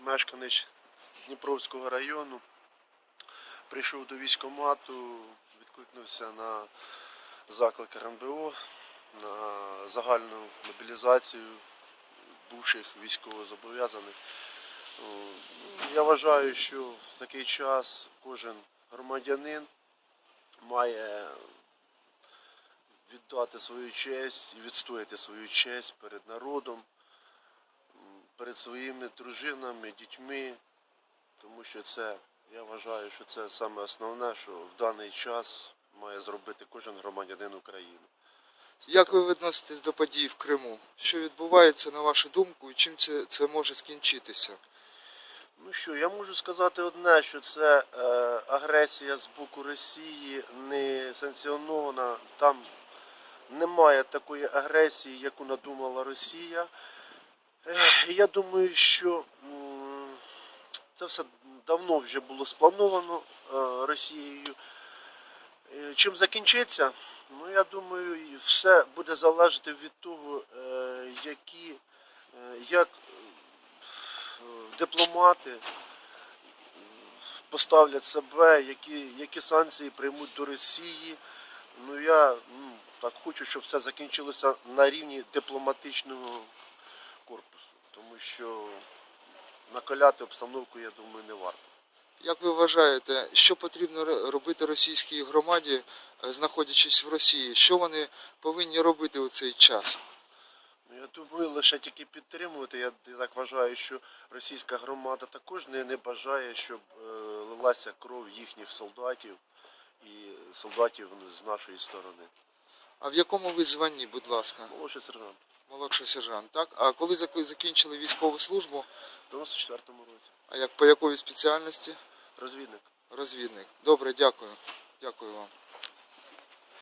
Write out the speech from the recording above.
мешканець Дніпровського району. Прийшов до військкомату, відкликнувся на заклик РНБО, на загальну мобілізацію бувших військовозобов'язаних. Я вважаю, що в такий час кожен громадянин має віддати свою честь і відстояти свою честь перед народом, перед своїми дружинами, дітьми, тому що це, я вважаю, що це саме основне, що в даний час має зробити кожен громадянин України. Як ви відноситесь до подій в Криму? Що відбувається на вашу думку і чим це, це може скінчитися? Ну що, я можу сказати одне, що це е, агресія з боку Росії не санкціонована. Там немає такої агресії, яку надумала Росія. Я думаю, що це все давно вже було сплановано е, Росією. Е, Чим закінчиться? Ну, я думаю, все буде залежати від того, е, які, як дипломати поставлять себе, які, які санкції приймуть до Росії. Ну я ну, так хочу, щоб все закінчилося на рівні дипломатичного корпусу, тому що накаляти обстановку, я думаю, не варто. Як ви вважаєте, що потрібно робити російській громаді, е, знаходячись в Росії? Що вони повинні робити у цей час? Ну, Я думаю, лише тільки підтримувати. Я, я так вважаю, що російська громада також не, не бажає, щоб е, лилася кров їхніх солдатів і солдатів з нашої сторони. А в якому ви званні, будь ласка? Молодший сержант. Молодший сержант, так? А коли закінчили військову службу, В 94-му році. а як по якої спеціальності? Розвідник. Розвідник. Добре, дякую. Дякую вам.